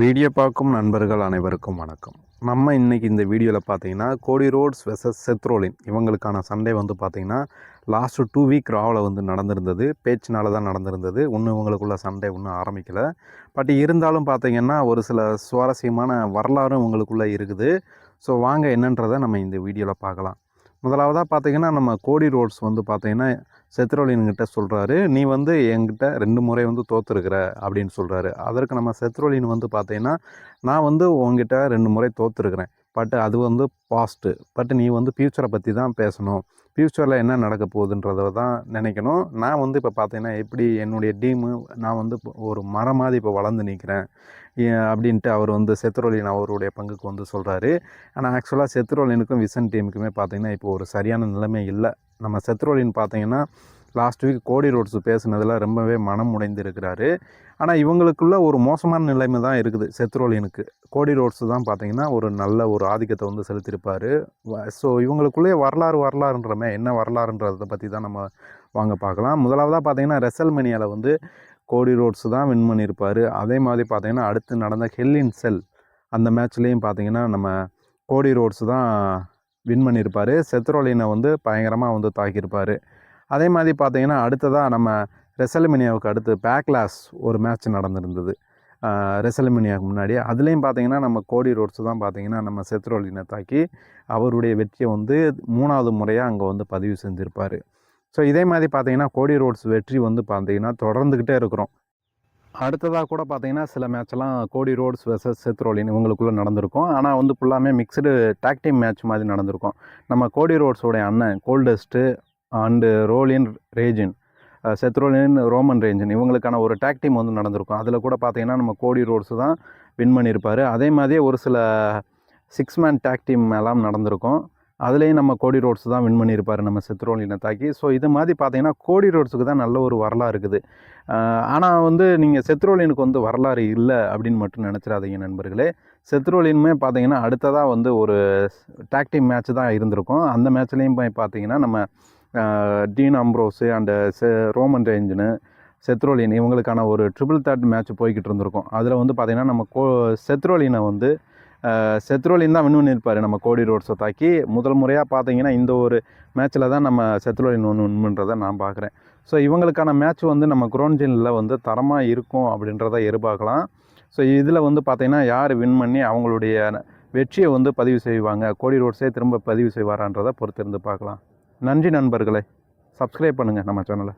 Video பார்க்கும் நண்பர்கள் அனைவருக்கும் வணக்கம். நம்ம இன்னைக்கு இந்த வீடியோவில் பார்த்தீங்கன்னா கோடி ரோட்ஸ் வெசஸ் செத்ரோலின் இவங்களுக்கான சண்டே வந்து பார்த்திங்கன்னா லாஸ்ட்டு டூ வீக் ராவில் வந்து நடந்திருந்தது. பேச்சினால தான் நடந்திருந்தது. இன்னும் இவங்களுக்குள்ள சண்டே இன்னும் ஆரம்பிக்கலை. பட் இருந்தாலும் பார்த்திங்கன்னா ஒரு சில சுவாரஸ்யமான வரலாறும் இவங்களுக்குள்ளே இருக்குது. ஸோ வாங்க என்னன்றதை நம்ம இந்த வீடியோவில் பார்க்கலாம். முதலாவதாக பார்த்தீங்கன்னா நம்ம கோடி ரோட்ஸ் வந்து பார்த்திங்கன்னா செத்ரோலின்கிட்ட சொல்கிறாரு நீ வந்து என்கிட்ட ரெண்டு முறை வந்து தோத்துருக்குற அப்படின்னு சொல்கிறாரு அதற்கு நம்ம செத்ரோலின் வந்து பார்த்தீங்கன்னா நான் வந்து உங்ககிட்ட ரெண்டு முறை தோத்துருக்குறேன். பட் அது வந்து பாஸ்ட்டு பட் நீ வந்து ஃப்யூச்சரை பற்றி தான் பேசணும். ஃப்யூச்சரில் என்ன நடக்க போகுதுன்றத தான் நினைக்கணும். நான் வந்து இப்போ பார்த்தீங்கன்னா எப்படி என்னுடைய டீமு நான் வந்து இப்போ ஒரு மரம் மாதிரி இப்போ வளர்ந்து நிற்கிறேன் அப்படின்ட்டு அவர் வந்து செத்ரோலின் அவருடைய பங்குக்கு வந்து சொல்கிறாரு ஆனால் ஆக்சுவலாக செத்ரோலினுக்கும் விசன் டீமுக்குமே பார்த்தீங்கன்னா இப்போ ஒரு சரியான நிலைமை இல்லை. நம்ம செத்ரோலின் பார்த்தீங்கன்னா லாஸ்ட் வீக் கோடி ரோட்ஸ் பேசுனதில் ரொம்பவே மனம் உடைந்து இருக்கிறாரு ஆனால் இவங்களுக்குள்ள ஒரு மோசமான நிலைமை தான் இருக்குது செத்ரோலினுக்கு கோடி ரோட்ஸ் தான் பார்த்தீங்கன்னா ஒரு நல்ல ஒரு ஆதிக்கத்தை வந்து செலுத்தியிருப்பார். ஸோ இவங்களுக்குள்ளே வரலாறு வரலாறுன்றமே என்ன வரலாறுன்றதை பற்றி தான் நம்ம வாங்க பார்க்கலாம். முதலாவதாக பார்த்தீங்கன்னா ரெசல்மேனியாவில் வந்து கோடி ரோட்ஸ் தான் வின் பண்ணியிருப்பார். அதே மாதிரி பார்த்தீங்கன்னா அடுத்து நடந்த ஹெல்லின் செல் அந்த மேட்ச்லேயும் பார்த்தீங்கன்னா நம்ம கோடி ரோட்ஸ் தான் வின் பண்ணியிருப்பார். செத்ரோலினை வந்து பயங்கரமாக வந்து தாக்கியிருப்பார். அதே மாதிரி பார்த்தீங்கன்னா அடுத்ததாக நம்ம ரெசல்மினியாவுக்கு அடுத்து பேக்லாஸ் ஒரு மேட்ச் நடந்திருந்தது. ரெசல்மினியாவுக்கு முன்னாடி அதுலேயும் பார்த்தீங்கன்னா நம்ம கோடி ரோட்ஸ் தான் பார்த்தீங்கன்னா நம்ம செத்ரோலினை தாக்கி அவருடைய வெற்றியை வந்து மூணாவது முறையாக அங்கே வந்து பதிவு செஞ்சுருப்பார். ஸோ இதே மாதிரி பார்த்தீங்கன்னா கோடி ரோட்ஸ் வெற்றி வந்து பார்த்தீங்கன்னா தொடர்ந்துக்கிட்டே இருக்கிறோம். அடுத்ததாக கூட பார்த்தீங்கன்னா சில மேட்ச்லாம் கோடி ரோட்ஸ் வெர்சஸ் செத்ரோலின் இவங்களுக்குள்ளே நடந்திருக்கும். ஆனால் வந்து ஃபுல்லாமே மிக்சடு டேக் டீம் மேட்ச் மாதிரி நடந்திருக்கும். நம்ம கோடி ரோட்ஸோடைய அண்ணன் கோல்டஸ்ட்டு அண்டு ரோலின் ரேஜின் செத்ரோலின் ரோமன் ரேஞ்சன் இவங்களுக்கான ஒரு டேக் டீம் வந்து நடந்திருக்கும். அதில் கூட பார்த்தீங்கன்னா நம்ம கோடி ரோட்ஸ் தான் வின் பண்ணியிருப்பார். அதே மாதிரியே ஒரு சில சிக்ஸ் மேன் டேக் டீம் எல்லாம் நடந்திருக்கும். அதுலேயும் நம்ம கோடி ரோட்ஸ் தான் வின் பண்ணியிருப்பார் நம்ம செத்ரோலினை தாக்கி ஸோ இது மாதிரி பார்த்தீங்கன்னா கோடி ரோட்ஸுக்கு தான் நல்ல ஒரு வரலாறு இருக்குது. ஆனால் வந்து நீங்கள் செத்ரோலினுக்கு வந்து வரலாறு இல்லை அப்படின்னு மட்டும் நினச்சிடாதீங்க நண்பர்களே. செத்ரோலினுமே பார்த்தீங்கன்னா அடுத்ததாக வந்து ஒரு டாக் மேட்ச் தான் இருந்திருக்கும். அந்த மேட்ச்லேயும் போய் பார்த்தீங்கன்னா நம்ம டீன் அம்ப்ரோஸு அண்டு செ ரோமன் ரேஞ்சுன்னு செத்ரோலின் இவங்களுக்கான ஒரு ட்ரிபிள் தேர்ட் மேட்ச் போய்கிட்டு இருந்திருக்கும். அதில் வந்து பார்த்திங்கன்னா நம்ம கோ செத்ரோலினை வந்து செத்ரோலின் தான் வின் பண்ணியிருப்பார். நம்ம கோடி ரோட்ஸை தாக்கி. முதல் முறையாக பார்த்தீங்கன்னா இந்த ஒரு மேட்ச்சில் தான் நம்ம செத்ரோலின் ஒன்று வின் பண்ணுறதை நான் பார்க்குறேன். ஸோ இவங்களுக்கான மேட்ச் வந்து நம்ம குரோன்ஜினில் வந்து தரமாக இருக்கும் அப்படின்றத எதிர்பார்க்கலாம். ஸோ இதில் வந்து பார்த்திங்கன்னா யார் வின் பண்ணி அவங்களுடைய வெற்றியை வந்து பதிவு செய்வாங்க? கோடி ரோட்ஸே திரும்ப பதிவு செய்வாரான்றதை பொறுத்திருந்து பார்க்கலாம். நன்றி நண்பர்களே. சப்ஸ்கிரைப் பண்ணுங்கள் நம்ம சேனலை